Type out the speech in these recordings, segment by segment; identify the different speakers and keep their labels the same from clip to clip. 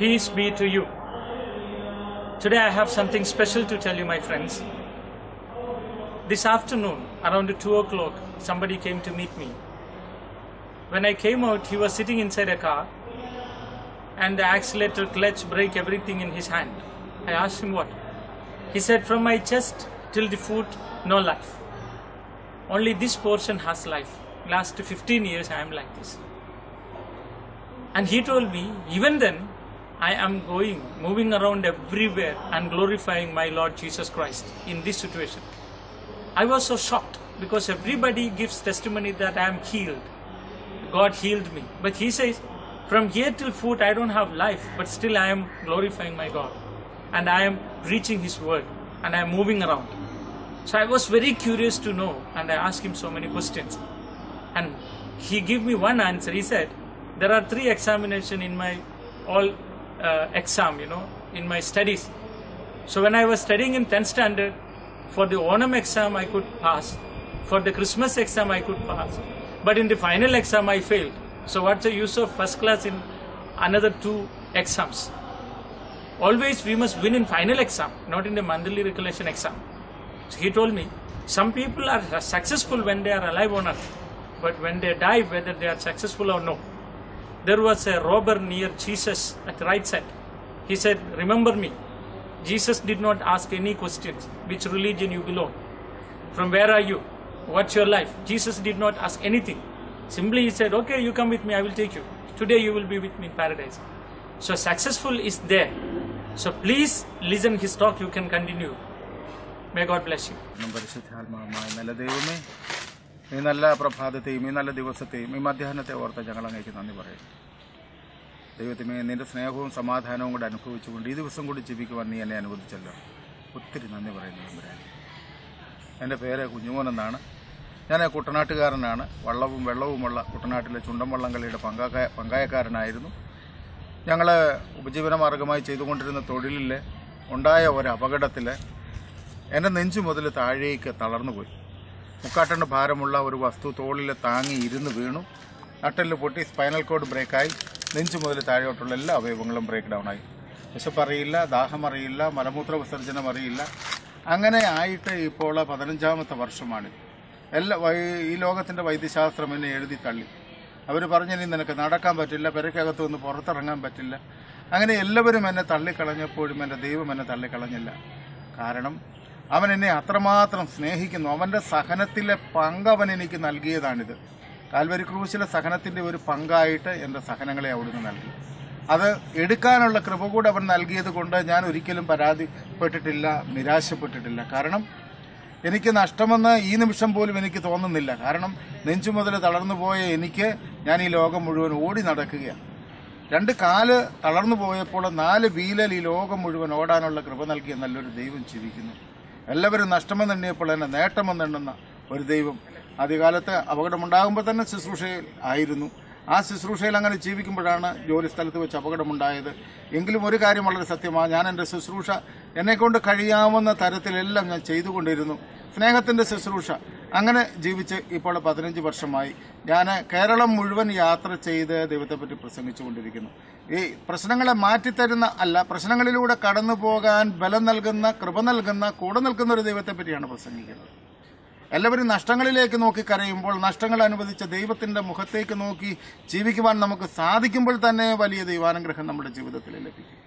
Speaker 1: Peace be to you. Today I have something special to tell you, my friends. This afternoon, around 2 o'clock, somebody came to meet me. When I came out, he was sitting inside a car and the accelerator, clutch, brake, everything in his hand. I asked him what. He said, From my chest till the foot, no life. Only this portion has life. Last 15 years, I am like this. And he told me, even then, I am going, moving around everywhere and glorifying my Lord Jesus Christ in this situation. I was so shocked because everybody gives testimony that I am healed. God healed me. But he says, from here till foot, I don't have life, but still I am glorifying my God. And I am preaching his word and I am moving around. So I was very curious to know and I asked him so many questions. And he gave me one answer. He said, there are three examination in my all uh, exam, you know, in my studies. So when I was studying in 10th standard, for the Onam exam I could pass. For the Christmas exam I could pass. But in the final exam I failed. So what's the use of first class in another two exams? Always we must win in final exam, not in the monthly recollection exam. So he told me, some people are successful when they are alive on earth, but when they die, whether they are successful or no. There was a robber near Jesus at right side. He said, Remember me. Jesus did not ask any questions. Which religion you belong? From where are you? What's your life? Jesus did not ask anything. Simply he said, Okay, you come with me, I will take you. Today you will be with me in paradise. So successful is there. So please listen his talk, you can continue. May God bless you.
Speaker 2: ഈ നല്ല പ്രഭാതത്തെയും ഈ നല്ല ദിവസത്തെയും ഈ മധ്യാഹ്നത്തെ ഓർത്ത് ഞങ്ങൾ അങ്ങേക്ക് നന്ദി പറയുന്നു. ദൈവത്തിന് നിന്റെ സ്നേഹവും സമാധാനവും കൂടെ അനുഭവിച്ചുകൊണ്ട് ഈ ദിവസം കൂടി ജീവിക്കുവാൻ നീ എന്നെ അനുവദിച്ചല്ലോ. ഒത്തിരി നന്ദി പറയുന്നു തമ്പുരാനെ. എന്റെ പേര് കുഞ്ഞുമോൻ എന്നാണ് ഞാൻ കുട്ടനാട്ടുകാരനാണ്. വള്ളവും വെള്ളവുമുള്ള കുട്ടനാട്ടിലെ ചുണ്ടൻ വള്ളംകളിയുടെ പങ്കായ പങ്കായക്കാരനായിരുന്നു. ഞങ്ങൾ ഉപജീവന മാർഗമായി ചെയ്തുകൊണ്ടിരുന്ന തൊഴിലിൽ ഉണ്ടായ ഒരു അപകടത്തിൽ എന്റെ നെഞ്ചു മുതൽ താഴേക്ക് തളർന്നുപോയി. മുക്കാട്ടണ്ട് ഭാരമുള്ള ഒരു വസ്തു തോളിൽ താങ്ങി ഇരുന്ന് വീണു. നട്ടെല്ല് പൊട്ടി സ്പൈനൽ കോഡ് ബ്രേക്കായി. നെഞ്ചു മുതൽ താഴോട്ടുള്ള എല്ലാ അവയവങ്ങളും ബ്രേക്ക് ഡൗൺ ആയി. വിശപ്പറിയില്ല ദാഹം അറിയില്ല മലമൂത്ര വിസർജനം അറിയില്ല. അങ്ങനെ ആയിട്ട് ഇപ്പോൾ പതിനഞ്ചാമത്തെ വർഷമാണ് എല്ലാ ഈ ലോകത്തിന്റെ വൈദ്യശാസ്ത്രം എന്നെ എഴുതി തള്ളി. അവർ പറഞ്ഞു "ഇനി നിനക്ക് നടക്കാൻ പറ്റില്ല പെരക്കകത്ത് നിന്ന് പുറത്തിറങ്ങാൻ പറ്റില്ല. അങ്ങനെ എല്ലാവരും എന്നെ തള്ളിക്കളഞ്ഞപ്പോഴും എന്റെ ദൈവം എന്നെ തള്ളിക്കളഞ്ഞില്ല. കാരണം അവൻ എന്നെ അത്രമാത്രം സ്നേഹിക്കുന്നു. അവന്റെ സഹനത്തിലെ പങ്ക് അവൻ എനിക്ക് നൽകിയതാണിത്. കാൽവരി ക്രൂശിലെ സഹനത്തിന്റെ ഒരു പങ്കായിട്ട് എന്റെ സഹനങ്ങളെ അവിടുന്ന് നൽകി. അത് എടുക്കാനുള്ള കൃപ കൂടെ അവൻ നൽകിയത് കൊണ്ട് ഞാൻ ഒരിക്കലും പരാതിപ്പെട്ടിട്ടില്ല നിരാശപ്പെട്ടിട്ടില്ല. കാരണം എനിക്ക് നഷ്ടമെന്ന് ഈ നിമിഷം പോലും എനിക്ക് തോന്നുന്നില്ല. കാരണം നെഞ്ചു മുതൽ തളർന്നു പോയ എനിക്ക് ഞാൻ ഈ ലോകം മുഴുവൻ ഓടി നടക്കുകയാണ്. രണ്ട് കാൽ തളർന്നു പോയപ്പോൾ നാല് വീലൽ ഈ ലോകം മുഴുവൻ ഓടാനുള്ള കൃപ നൽകിയ നല്ലൊരു ദൈവം ജീവിക്കുന്നു എല്ലാവരും നഷ്ടമെന്നെണ്ണിയപ്പോൾ തന്നെ നേട്ടമെന്നെണ്ണുന്ന ഒരു ദൈവം. ആദ്യകാലത്ത് അപകടമുണ്ടാകുമ്പോൾ തന്നെ ശുശ്രൂഷയിൽ ആയിരുന്നു. ആ ശുശ്രൂഷയിൽ അങ്ങനെ ജീവിക്കുമ്പോഴാണ് ജോലി സ്ഥലത്ത് വെച്ച് അപകടമുണ്ടായത്. എങ്കിലും ഒരു കാര്യം വളരെ സത്യമാണ്. ഞാൻ എന്റെ ശുശ്രൂഷ എന്നെക്കൊണ്ട് കഴിയാവുന്ന തരത്തിലെല്ലാം ഞാൻ ചെയ്തുകൊണ്ടിരുന്നു. സ്നേഹത്തിന്റെ ശുശ്രൂഷ. അങ്ങനെ ജീവിച്ച് ഇപ്പോൾ പതിനഞ്ച് വർഷമായി. ഞാൻ കേരളം മുഴുവൻ യാത്ര ചെയ്ത് ദൈവത്തെപ്പറ്റി പ്രസംഗിച്ചുകൊണ്ടിരിക്കുന്നു. ഈ പ്രശ്നങ്ങളെ മാറ്റിത്തരുന്ന അല്ല പ്രശ്നങ്ങളിലൂടെ കടന്നു പോകാൻ ബലം നൽകുന്ന കൃപ നൽകുന്ന കൂടെ നിൽക്കുന്ന ഒരു ദൈവത്തെപ്പറ്റിയാണ് പ്രസംഗിക്കുന്നത്. എല്ലാവരും നഷ്ടങ്ങളിലേക്ക് നോക്കി കരയുമ്പോൾ നഷ്ടങ്ങൾ അനുവദിച്ച ദൈവത്തിന്റെ മുഖത്തേക്ക് നോക്കി ജീവിക്കുവാൻ നമുക്ക് സാധിക്കുമ്പോൾ തന്നെ വലിയ ദൈവാനുഗ്രഹം നമ്മുടെ ജീവിതത്തിൽ ലഭിക്കും.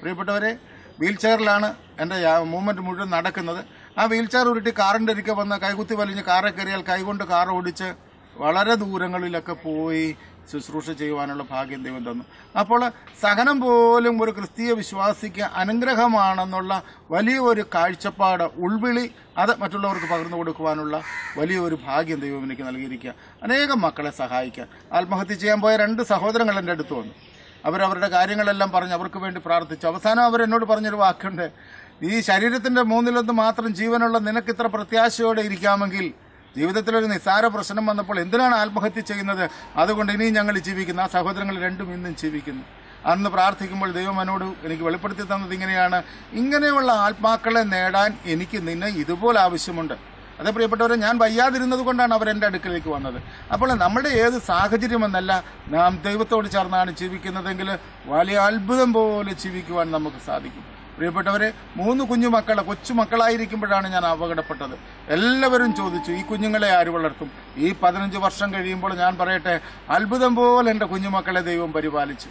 Speaker 2: പ്രിയപ്പെട്ടവരെ വീൽ ചെയറിലാണ് എന്റെ മൂവ്മെന്റ് മുഴുവൻ നടക്കുന്നത്. ആ വീൽ ചെയർ ഉരുട്ടി കാറിന്റെ ഇരിക്കെ വന്ന് കൈകുത്തി വലിഞ്ഞ് കാറെ കയറിയാൽ കൈകൊണ്ട് കാർ ഓടിച്ച് വളരെ ദൂരങ്ങളിലൊക്കെ പോയി ശുശ്രൂഷ ചെയ്യുവാനുള്ള ഭാഗ്യം ദൈവം തന്നു. അപ്പോൾ സഹനം പോലും ഒരു ക്രിസ്തീയ വിശ്വാസിക്ക് അനുഗ്രഹമാണെന്നുള്ള വലിയൊരു കാഴ്ചപ്പാട് ഉൾവിളി അത് മറ്റുള്ളവർക്ക് പകർന്നു കൊടുക്കുവാനുള്ള വലിയൊരു ഭാഗ്യം ദൈവം എനിക്ക് നൽകിയിരിക്കുക. അനേകം മക്കളെ സഹായിക്കാൻ. ആത്മഹത്യ ചെയ്യാൻ പോയ രണ്ട് സഹോദരങ്ങൾ എന്റെ അടുത്ത് വന്നു. അവരവരുടെ കാര്യങ്ങളെല്ലാം പറഞ്ഞ് അവർക്ക് വേണ്ടി പ്രാർത്ഥിച്ചു. അവസാനം അവരെന്നോട് പറഞ്ഞൊരു വാക്കുണ്ട്. ഈ ശരീരത്തിന്റെ മൂന്നിലൊന്ന് മാത്രം ജീവനുള്ള നിനക്ക് ഇത്ര പ്രത്യാശയോടെ ഇരിക്കാമെങ്കിൽ ജീവിതത്തിലൊരു നിസ്സാര പ്രശ്നം വന്നപ്പോൾ എന്തിനാണ് ആത്മഹത്യ ചെയ്യുന്നത്? അതുകൊണ്ട് ഇനിയും ഞങ്ങൾ ജീവിക്കുന്നു ആ സഹോദരങ്ങൾ രണ്ടും ഇന്നും ജീവിക്കുന്നു. അന്ന് പ്രാർത്ഥിക്കുമ്പോൾ ദൈവം എന്നോട് എനിക്ക് വെളിപ്പെടുത്തി തന്നത് ഇങ്ങനെയാണ്. ഇങ്ങനെയുള്ള ആത്മാക്കളെ നേടാൻ എനിക്ക് നിന്നെ ഇതുപോലെ ആവശ്യമുണ്ട്. അതേ പ്രിയപ്പെട്ടവരെ ഞാൻ വയ്യാതിരുന്നത് കൊണ്ടാണ് അവർ എന്റെ അടുക്കലേക്ക് വന്നത്. അപ്പോൾ നമ്മുടെ ഏത് സാഹചര്യമെന്നല്ല നാം ദൈവത്തോട് ചേർന്നാണ് ജീവിക്കുന്നതെങ്കിൽ വലിയ അത്ഭുതം പോലെ ജീവിക്കുവാൻ നമുക്ക് സാധിക്കും. പ്രിയപ്പെട്ടവരെ മൂന്ന് കുഞ്ഞു മക്കളെ കൊച്ചു മക്കളായിരിക്കുമ്പോഴാണ് ഞാൻ അപകടപ്പെട്ടത്. എല്ലാവരും ചോദിച്ചു ഈ കുഞ്ഞുങ്ങളെ ആര് വളർത്തും? ഈ പതിനഞ്ച് വർഷം കഴിയുമ്പോൾ ഞാൻ പറയട്ടെ അത്ഭുതം പോലെ എന്റെ കുഞ്ഞുമക്കളെ ദൈവം പരിപാലിച്ചു.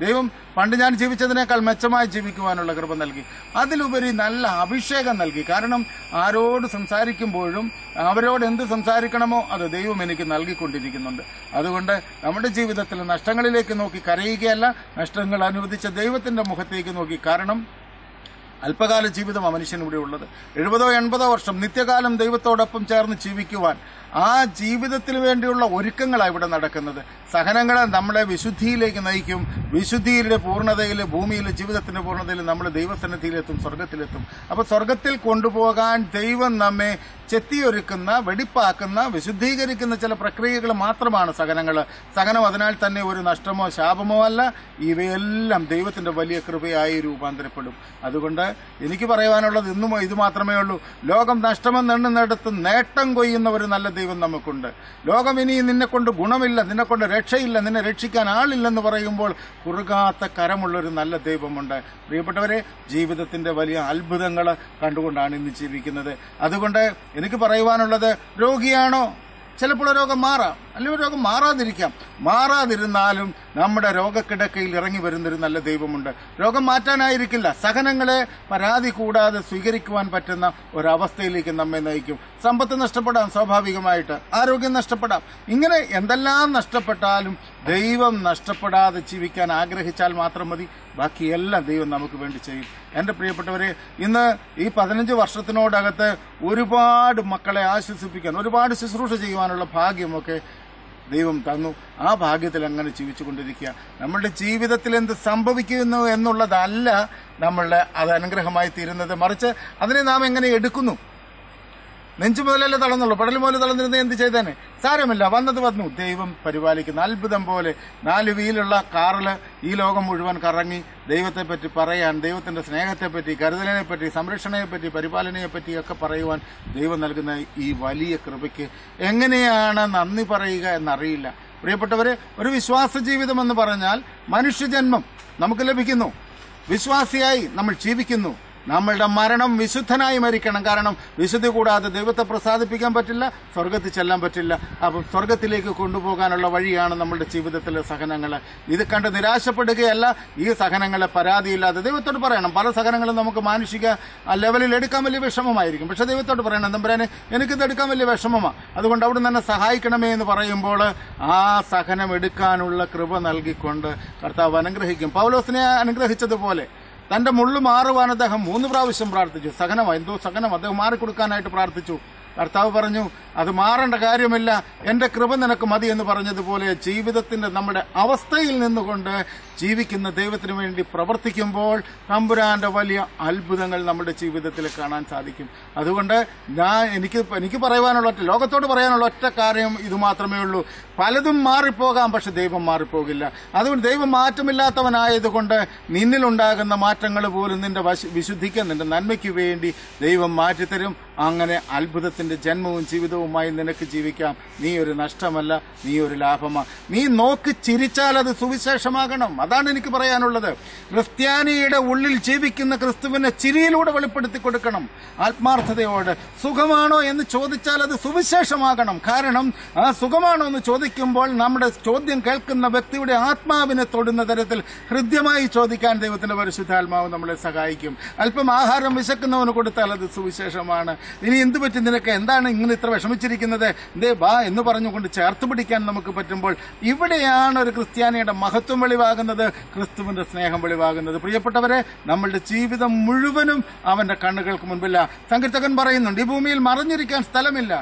Speaker 2: ദൈവം പണ്ട് ഞാൻ ജീവിച്ചതിനേക്കാൾ മെച്ചമായി ജീവിക്കുവാനുള്ള കൃപ നൽകി. അതിലുപരി നല്ല അഭിഷേകം നൽകി. കാരണം ആരോട് സംസാരിക്കുമ്പോഴും അവരോട് എന്ത് സംസാരിക്കണമോ അത് ദൈവം എനിക്ക് നൽകിക്കൊണ്ടിരിക്കുന്നുണ്ട്. അതുകൊണ്ട് നമ്മുടെ ജീവിതത്തിൽ നഷ്ടങ്ങളിലേക്ക് നോക്കി കരയുകയല്ല നഷ്ടങ്ങൾ അനുവദിച്ച ദൈവത്തിന്റെ മുഖത്തേക്ക് നോക്കി കാരണം. അല്പകാല ജീവിതം ആ മനുഷ്യൻ ഇവിടെ ഉള്ളത്. എഴുപതോ എൺപതോ വർഷം നിത്യകാലം ദൈവത്തോടൊപ്പം ചേർന്ന് ജീവിക്കുവാൻ ആ ജീവിതത്തിന് വേണ്ടിയുള്ള ഒരുക്കങ്ങളാണ് ഇവിടെ നടക്കുന്നത്. സഹനങ്ങളെ നമ്മളെ വിശുദ്ധിയിലേക്ക് നയിക്കും. വിശുദ്ധിയിലെ പൂർണതയിൽ ഭൂമിയിലെ ജീവിതത്തിന്റെ പൂർണതയിൽ നമ്മൾ ദൈവസന്നിധിയിലെത്തും സ്വർഗത്തിലെത്തും അപ്പോൾ സ്വർഗത്തിൽ കൊണ്ടുപോകാൻ ദൈവം നമ്മെ ചെത്തിയൊരുക്കുന്ന വെടിപ്പാക്കുന്ന വിശുദ്ധീകരിക്കുന്ന ചില പ്രക്രിയകൾ മാത്രമാണ് സഹനങ്ങൾ. സഹനം അതിനാൽ തന്നെ ഒരു നഷ്ടമോ ശാപമോ അല്ല ഇവയെല്ലാം ദൈവത്തിന്റെ വലിയ കൃപയായി രൂപാന്തരപ്പെടും. അതുകൊണ്ട് എനിക്ക് പറയാനുള്ളത് ഇന്നും ഇത് മാത്രമേ ഉള്ളൂ. ലോകം നഷ്ടമെന്ന് എണ്ണുന്നിടത്ത് നേട്ടം കൊയ്യുന്ന ഒരു നല്ല ദൈവം നമുക്കുണ്ട്. ലോകം ഇനി നിന്നെ കൊണ്ട് ഗുണമില്ല നിന്നെ കൊണ്ട് രക്ഷയില്ല നിന്നെ രക്ഷിക്കാൻ ആളില്ലെന്ന് പറയുമ്പോൾ കുറുകാത്ത കരമുള്ളൊരു നല്ല ദൈവമുണ്ട്. പ്രിയപ്പെട്ടവരെ ജീവിതത്തിന്റെ വലിയ അത്ഭുതങ്ങൾ കണ്ടുകൊണ്ടാണ് ഇന്ന് ജീവിക്കുന്നത്. അതുകൊണ്ട് എനിക്ക് പറയുവാനുള്ളത് രോഗിയാണോ? ചിലപ്പോൾ രോഗം മാറാം. അല്ലെങ്കിൽ രോഗം മാറാതിരിക്കാം. മാറാതിരുന്നാലും നമ്മുടെ രോഗക്കിടക്കയിൽ ഇറങ്ങി വരുന്നൊരു നല്ല ദൈവമുണ്ട്. രോഗം മാറ്റാനായിരിക്കില്ല. സഹനങ്ങളെ പരാതി കൂടാതെ സ്വീകരിക്കുവാൻ പറ്റുന്ന ഒരവസ്ഥയിലേക്ക് നമ്മെ നയിക്കും. സമ്പത്ത് നഷ്ടപ്പെടാം സ്വാഭാവികമായിട്ട്. ആരോഗ്യം നഷ്ടപ്പെടാം. ഇങ്ങനെ എന്തെല്ലാം നഷ്ടപ്പെട്ടാലും ദൈവം നഷ്ടപ്പെടാതെ ജീവിക്കാൻ ആഗ്രഹിച്ചാൽ മാത്രം മതി. ബാക്കിയെല്ലാം ദൈവം നമുക്ക് വേണ്ടി ചെയ്യും. എന്റെ പ്രിയപ്പെട്ടവരെ ഇന്ന് ഈ പതിനഞ്ച് വർഷത്തിനോടകത്ത് ഒരുപാട് മക്കളെ ആശ്വസിപ്പിക്കാൻ ഒരുപാട് ശുശ്രൂഷ ചെയ്യുവാനുള്ള ഭാഗ്യമൊക്കെ ദൈവം തന്നു. ആ ഭാഗ്യത്തിൽ അങ്ങനെ ജീവിച്ചുകൊണ്ടിരിക്കുക. നമ്മളുടെ ജീവിതത്തിൽ എന്ത് സംഭവിക്കുന്നു എന്നുള്ളതല്ല നമ്മളുടെ അത് അനുഗ്രഹമായി തീരുന്നത്. മറിച്ച് അതിനെ നാം എങ്ങനെ എടുക്കുന്നു? നെഞ്ചു മുതലല്ലേ തളർന്നുള്ളൂ. പടൽ മുതൽ തളർന്നിരുന്ന എന്ത് ചെയ്തേനെ? സാരമില്ല. വന്നത് വന്നു. ദൈവം പരിപാലിക്കുന്ന അത്ഭുതം പോലെ നാല് വീലുള്ള കാറിൽ ഈ ലോകം മുഴുവൻ കറങ്ങി ദൈവത്തെ പറ്റി പറയാൻ ദൈവത്തിന്റെ സ്നേഹത്തെ പറ്റി കരുതലിനെ പറ്റി സംരക്ഷണയെ പറ്റി പരിപാലനയെ പറ്റി ഒക്കെ പറയുവാൻ ദൈവം നൽകുന്ന ഈ വലിയ കൃപയ്ക്ക് എങ്ങനെയാണ് നന്ദി പറയുക എന്നറിയില്ല. പ്രിയപ്പെട്ടവരെ ഒരു വിശ്വാസ ജീവിതം എന്ന് പറഞ്ഞാൽ മനുഷ്യജന്മം നമുക്ക് ലഭിക്കുന്നു. വിശ്വാസിയായി നമ്മൾ ജീവിക്കുന്നു. നമ്മളുടെ മരണം വിശുദ്ധനായി മരിക്കണം. കാരണം വിശുദ്ധി കൂടാതെ ദൈവത്തെ പ്രസാദിപ്പിക്കാൻ പറ്റില്ല സ്വർഗത്തിൽ ചെല്ലാൻ പറ്റില്ല. അപ്പം സ്വർഗത്തിലേക്ക് കൊണ്ടുപോകാനുള്ള വഴിയാണ് നമ്മളുടെ ജീവിതത്തിലെ സഹനങ്ങൾ ഇത് കണ്ട് നിരാശപ്പെടുകയല്ല ഈ സഹനങ്ങളെ പരാതിയില്ലാതെ ദൈവത്തോട് പറയണം. പല സഹനങ്ങളും നമുക്ക് മാനുഷിക ലെവലിൽ എടുക്കാൻ വലിയ വിഷമമായിരിക്കും. പക്ഷെ ദൈവത്തോട് പറയണം തമ്പുരാനെ എനിക്കിത് എടുക്കാൻ വലിയ വിഷമമാണ് അതുകൊണ്ട് അവിടെ തന്നെ സഹായിക്കണമേ എന്ന് പറയുമ്പോൾ ആ സഹനം എടുക്കാനുള്ള കൃപ നൽകിക്കൊണ്ട് കർത്താവ് അനുഗ്രഹിക്കും. പൗലോസിനെ അനുഗ്രഹിച്ചതുപോലെ തന്റെ മുള്ളു മാറുവാൻ അദ്ദേഹം മൂന്ന് പ്രാവശ്യം പ്രാർത്ഥിച്ചു. സഹനം എന്തോ സഹനം അദ്ദേഹം മാറിക്കൊടുക്കാനായിട്ട് പ്രാർത്ഥിച്ചു. കർത്താവ് പറഞ്ഞു അത് മാറേണ്ട കാര്യമില്ല. എന്റെ കൃപ നിനക്ക് മതി എന്ന് പറഞ്ഞതുപോലെ ജീവിതത്തിന്റെ നമ്മുടെ അവസ്ഥയിൽ നിന്നുകൊണ്ട് ജീവിക്കുന്ന ദൈവത്തിന് വേണ്ടി പ്രവർത്തിക്കുമ്പോൾ തമ്പുരാന്റെ വലിയ അത്ഭുതങ്ങൾ നമ്മുടെ ജീവിതത്തിൽ കാണാൻ സാധിക്കും. അതുകൊണ്ട് ഞാൻ എനിക്ക് എനിക്ക് പറയാനുള്ള ഒറ്റ ലോകത്തോട് പറയാനുള്ള ഒറ്റ കാര്യം ഇത് മാത്രമേ ഉള്ളൂ. പലതും മാറിപ്പോകാം പക്ഷെ ദൈവം മാറിപ്പോകില്ല. അതുകൊണ്ട് ദൈവം മാറ്റമില്ലാത്തവനായതുകൊണ്ട് നിന്നിലുണ്ടാകുന്ന മാറ്റങ്ങൾ പോലും നിന്റെ വശ- വിശുദ്ധിക്ക് നിന്റെ നന്മയ്ക്ക് വേണ്ടി ദൈവം മാറ്റിത്തരും. അങ്ങനെ അത്ഭുതത്തിന്റെ ജന്മവും ജീവിതവുമായി നിനക്ക് ജീവിക്കാം. നീ ഒരു നഷ്ടമല്ല നീ ഒരു ലാഭമാണ് നീ നോക്ക് ചിരിച്ചാൽ അത് സുവിശേഷമാകണം. അതാണ് എനിക്ക് പറയാനുള്ളത്. ക്രിസ്ത്യാനിയുടെ ഉള്ളിൽ ജീവിക്കുന്ന ക്രിസ്തുവിനെ ചിരിയിലൂടെ വെളിപ്പെടുത്തി കൊടുക്കണം. ആത്മാർത്ഥതയോട് സുഖമാണോ എന്ന് ചോദിച്ചാൽ അത് സുവിശേഷമാകണം. കാരണം ആ സുഖമാണോ എന്ന് ചോദിക്കുമ്പോൾ നമ്മുടെ ചോദ്യം കേൾക്കുന്ന വ്യക്തിയുടെ ആത്മാവിനെ തൊടുന്ന തരത്തിൽ ഹൃദ്യമായി ചോദിക്കാൻ ദൈവത്തിന്റെ പരിശുദ്ധാത്മാവ് നമ്മളെ സഹായിക്കും. അല്പം ആഹാരം വിശക്കുന്നവന് കൊടുത്താൽ അത് സുവിശേഷമാണ്. ഇനി എന്ത് പറ്റും നിനക്ക്? എന്താണ് ഇങ്ങനെ ഇത്ര വിഷമിച്ചിരിക്കുന്നത്? ദേ ബാ എന്ന് പറഞ്ഞുകൊണ്ട് ചേർത്ത് പിടിക്കാൻ നമുക്ക് പറ്റുമ്പോൾ ഇവിടെയാണ് ഒരു ക്രിസ്ത്യാനിയുടെ മഹത്വം വെളിവാകുന്നത് ക്രിസ്തുവിന്റെ സ്നേഹം വെളിവാകുന്നത്. പ്രിയപ്പെട്ടവരെ നമ്മളുടെ ജീവിതം മുഴുവനും അവന്റെ കണ്ണുകൾക്ക് മുൻപില്ല. സങ്കീർത്തകൻ പറയുന്നുണ്ട് ഈ ഭൂമിയിൽ മറിഞ്ഞിരിക്കാൻ സ്ഥലമില്ല.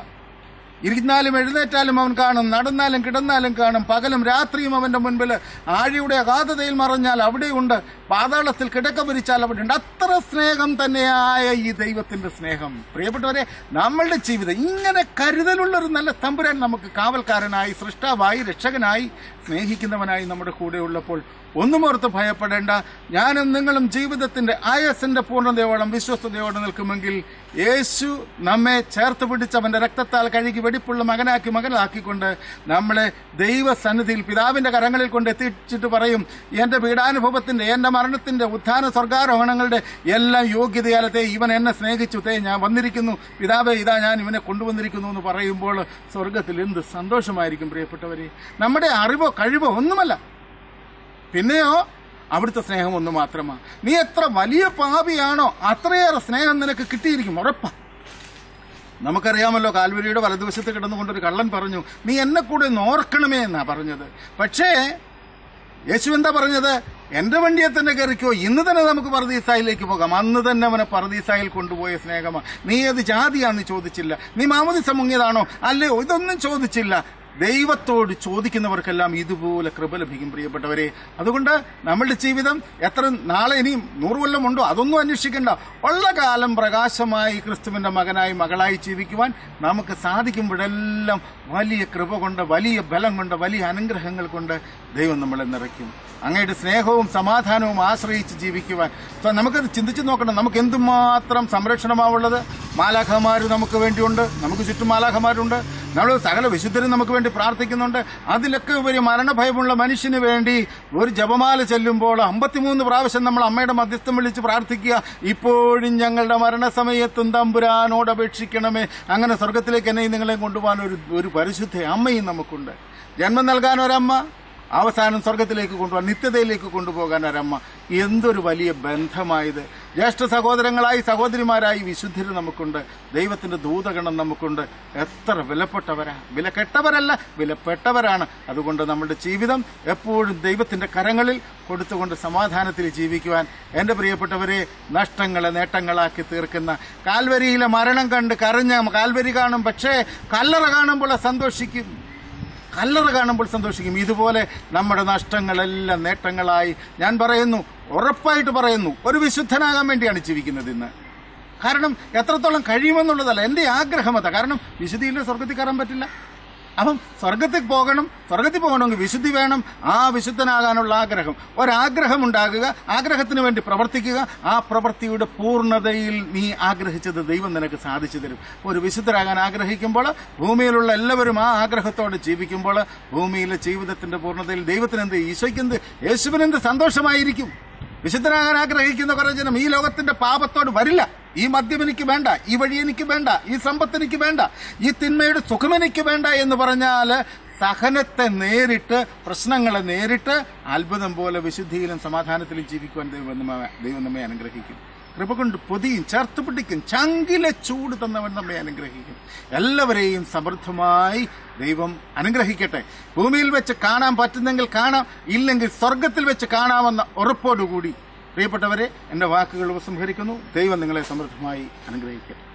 Speaker 2: ഇരുന്നാലും എഴുന്നേറ്റാലും അവൻ കാണും നടന്നാലും കിടന്നാലും കാണും പകലും രാത്രിയും അവന്റെ മുൻപിൽ ആഴിയുടെ അഗാധതയിൽ മറഞ്ഞാൽ അവിടെയുണ്ട്. പാതാളത്തിൽ കിടക്ക ഭരിച്ചാൽ അവിടെ ഉണ്ട് അത്ര സ്നേഹം തന്നെയായ ഈ ദൈവത്തിന്റെ സ്നേഹം. പ്രിയപ്പെട്ടവരെ നമ്മളുടെ ജീവിതം ഇങ്ങനെ കരുതലുള്ള ഒരു നല്ല തമ്പുരാൻ നമുക്ക് കാവൽക്കാരനായി സൃഷ്ടാവായി രക്ഷകനായി സ്നേഹിക്കുന്നവനായി നമ്മുടെ കൂടെ ഉള്ളപ്പോൾ ഒന്നും ഓർത്ത് ഭയപ്പെടേണ്ട. ഞാനും നിങ്ങളും ജീവിതത്തിന്റെ ആയസിന്റെ പൂർണതയോളം വിശ്വസ്തയോടെ നിൽക്കുമെങ്കിൽ യേശു നമ്മെ ചേർത്ത് പിടിച്ച് അവന്റെ രക്തത്താൽ കഴുകി വെടിപ്പുള്ള മകനാക്കി മകനാക്കിക്കൊണ്ട് നമ്മളെ ദൈവസന്നിധിയിൽ പിതാവിന്റെ കരങ്ങളിൽ കൊണ്ട് എത്തിച്ചിട്ട് പറയും എന്റെ പീഡാനുഭവത്തിന്റെ എന്റെ മരണത്തിന്റെ ഉത്ഥാന സ്വർഗാരോഹണങ്ങളുടെ എല്ലാം യോഗ്യതയാലത്തെ ഇവൻ എന്നെ സ്നേഹിച്ചു. തേ ഞാൻ വന്നിരിക്കുന്നു. പിതാവേ ഇതാ ഞാൻ ഇവനെ കൊണ്ടുവന്നിരിക്കുന്നു എന്ന് പറയുമ്പോൾ സ്വർഗത്തിൽ എന്ത് സന്തോഷമായിരിക്കും പ്രിയപ്പെട്ടവരെ. നമ്മുടെ അറിവോ കഴിവോ ഒന്നുമല്ല. പിന്നെയോ? അവിടുത്തെ സ്നേഹം ഒന്ന് മാത്രമാണ് നീ എത്ര വലിയ പാപിയാണോ അത്രയേറെ സ്നേഹം നിനക്ക് കിട്ടിയിരിക്കും ഉറപ്പ. നമുക്കറിയാമല്ലോ കാൽവരിയുടെ വലതുവശത്ത് കിടന്നുകൊണ്ട് ഒരു കള്ളൻ പറഞ്ഞു നീ എന്നെ കൂടെ ഒന്ന് ഓർക്കണമേ എന്നാ പറഞ്ഞത്. പക്ഷേ യേശു എന്താ പറഞ്ഞത്? എന്റെ വണ്ടിയെ തന്നെ കയറിക്കോ ഇന്ന് തന്നെ നമുക്ക് പറദീസായിലേക്ക് പോകാം. അന്ന് തന്നെ അവനെ പറദീസായിൽ കൊണ്ടുപോയ സ്നേഹമാ. നീ ഏത് ജാതിയാണെന്ന് ചോദിച്ചില്ല. നീ മാമതി സമുങ്ങിയതാണോ അല്ലയോ ഇതൊന്നും ചോദിച്ചില്ല. ദൈവത്തോട് ചോദിക്കുന്നവർക്കെല്ലാം ഇതുപോലെ കൃപ ലഭിക്കും പ്രിയപ്പെട്ടവരെ. അതുകൊണ്ട് നമ്മളുടെ ജീവിതം എത്ര നാളെ ഇനിയും നൂറുകൊല്ലം ഉണ്ടോ? അതൊന്നും അന്വേഷിക്കേണ്ട. ഉള്ള കാലം പ്രകാശമായി ക്രിസ്തുവിന്റെ മകനായി മകളായി ജീവിക്കുവാൻ നമുക്ക് സാധിക്കുമ്പോഴെല്ലാം വലിയ കൃപ കൊണ്ട് വലിയ ബലം കൊണ്ട് വലിയ അനുഗ്രഹങ്ങൾ കൊണ്ട് ദൈവം നമ്മളെ നിറയ്ക്കും. അങ്ങയുടെ സ്നേഹവും സമാധാനവും ആശ്രയിച്ച് ജീവിക്കുവാൻ. നമുക്കത് ചിന്തിച്ചു നോക്കണം. നമുക്ക് എന്തുമാത്രം സംരക്ഷണമാവുള്ളത്? മാലാഖമാർ നമുക്ക് വേണ്ടിയുണ്ട്. നമുക്ക് ചുറ്റും മാലാഖമാരുണ്ട്. നമ്മൾ സകല വിശുദ്ധരും നമുക്ക് വേണ്ടി പ്രാർത്ഥിക്കുന്നുണ്ട്. അതിലൊക്കെ ഉപരി മരണഭയമുള്ള മനുഷ്യന് വേണ്ടി ഒരു ജപമാല ചെല്ലുമ്പോൾ അമ്പത്തിമൂന്ന് പ്രാവശ്യം നമ്മൾ അമ്മയുടെ മധ്യസ്ഥം വിളിച്ച് പ്രാർത്ഥിക്കുക. ഇപ്പോഴും ഞങ്ങളുടെ മരണസമയത്തും തമ്പുരാനോട് അപേക്ഷിക്കണമേ. അങ്ങനെ സ്വർഗത്തിലേക്ക് എന്നെ നിങ്ങളെ കൊണ്ടുപോകാൻ ഒരു ഒരു പരിശുദ്ധ അമ്മയും നമുക്കുണ്ട്. ജന്മം നൽകാൻ ഒരമ്മ. അവസാനം സ്വർഗത്തിലേക്ക് കൊണ്ടുപോകാൻ നിത്യതയിലേക്ക് കൊണ്ടുപോകാൻ ഒരമ്മ. എന്തൊരു വലിയ ബന്ധമായത്. ജ്യേഷ്ഠ സഹോദരങ്ങളായി സഹോദരിമാരായി വിശുദ്ധർ നമുക്കുണ്ട്. ദൈവത്തിന്റെ ദൂതഗണം നമുക്കുണ്ട്. എത്ര വിലപ്പെട്ടവരാ. വിലക്കെട്ടവരല്ല വിലപ്പെട്ടവരാണ്. അതുകൊണ്ട് നമ്മുടെ ജീവിതം എപ്പോഴും ദൈവത്തിന്റെ കരങ്ങളിൽ കൊടുത്തുകൊണ്ട് സമാധാനത്തിൽ ജീവിക്കുവാൻ എന്റെ പ്രിയപ്പെട്ടവരെ നഷ്ടങ്ങളെ നേട്ടങ്ങളാക്കി തീർക്കുന്ന കാൽവരിയിലെ മരണം കണ്ട് കരഞ്ഞ കാൽവരി കാണും പക്ഷേ കല്ലറ കാണുമ്പോൾ സന്തോഷിക്കും. കല്ലറ കാണുമ്പോൾ സന്തോഷിക്കും. ഇതുപോലെ നമ്മുടെ നഷ്ടങ്ങളെല്ലാം നേട്ടങ്ങളായി ഞാൻ പറയുന്നു ഉറപ്പായിട്ട് പറയുന്നു ഒരു വിശുദ്ധനാകാൻ വേണ്ടിയാണ് ജീവിക്കുന്നത് ഇന്ന്. കാരണം എത്രത്തോളം കഴിയുമെന്നുള്ളതല്ല എന്റെ ആഗ്രഹം അതാ. കാരണം വിശുദ്ധിയിൽ സ്വർഗത്തിൽ കയറാൻ പറ്റില്ല. അപ്പം സ്വർഗത്തിൽ പോകണം സ്വർഗത്തിൽ പോകണമെങ്കിൽ വിശുദ്ധി വേണം ആ വിശുദ്ധനാകാനുള്ള ആഗ്രഹം. ഒരാഗ്രഹം ഉണ്ടാകുക ആഗ്രഹത്തിന് വേണ്ടി പ്രവർത്തിക്കുക ആ പ്രവൃത്തിയുടെ പൂർണതയിൽ നീ ആഗ്രഹിച്ചത് ദൈവം നിനക്ക് സാധിച്ചു തരും. ഒരു വിശുദ്ധരാകാൻ ആഗ്രഹിക്കുമ്പോൾ ഭൂമിയിലുള്ള എല്ലാവരും ആ ആഗ്രഹത്തോടെ ജീവിക്കുമ്പോൾ ഭൂമിയിലെ ജീവിതത്തിന്റെ പൂർണതയിൽ ദൈവത്തിനെന്ത് ഈശോയ്ക്കെന്ത് യേശുവിനെന്ത് സന്തോഷമായിരിക്കും? വിശുദ്ധനാകാൻ ആഗ്രഹിക്കുന്ന കുറേ ജനം ഈ ലോകത്തിന്റെ പാപത്തോട് വരില്ല. ഈ മദ്യം എനിക്ക് വേണ്ട ഈ വഴി എനിക്ക് വേണ്ട ഈ സമ്പത്ത് എനിക്ക് വേണ്ട ഈ തിന്മയുടെ സുഖം എനിക്ക് വേണ്ട എന്ന് പറഞ്ഞാൽ സഹനത്തെ നേരിട്ട് പ്രശ്നങ്ങളെ നേരിട്ട് അത്ഭുതം പോലെ വിശുദ്ധിയിലും സമാധാനത്തിലും ജീവിക്കുവാൻ ദൈവം ദൈവം നമ്മെ അനുഗ്രഹിക്കും. കൃപ കൊണ്ട് പൊതിയും ചേർത്ത് പിടിക്കും ചങ്കിലെ ചൂട് തന്നവൻ നമ്മെ അനുഗ്രഹിക്കും. എല്ലാവരെയും സമൃദ്ധമായി ദൈവം അനുഗ്രഹിക്കട്ടെ. ഭൂമിയിൽ വെച്ച് കാണാൻ പറ്റുന്നെങ്കിൽ കാണാം ഇല്ലെങ്കിൽ സ്വർഗത്തിൽ വെച്ച് കാണാമെന്ന ഉറപ്പോടുകൂടി പ്രിയപ്പെട്ടവരെ എന്റെ വാക്കുകൾ ഉപസംഹരിക്കുന്നു. ദൈവം നിങ്ങളെ സമൃദ്ധമായി അനുഗ്രഹിക്കട്ടെ.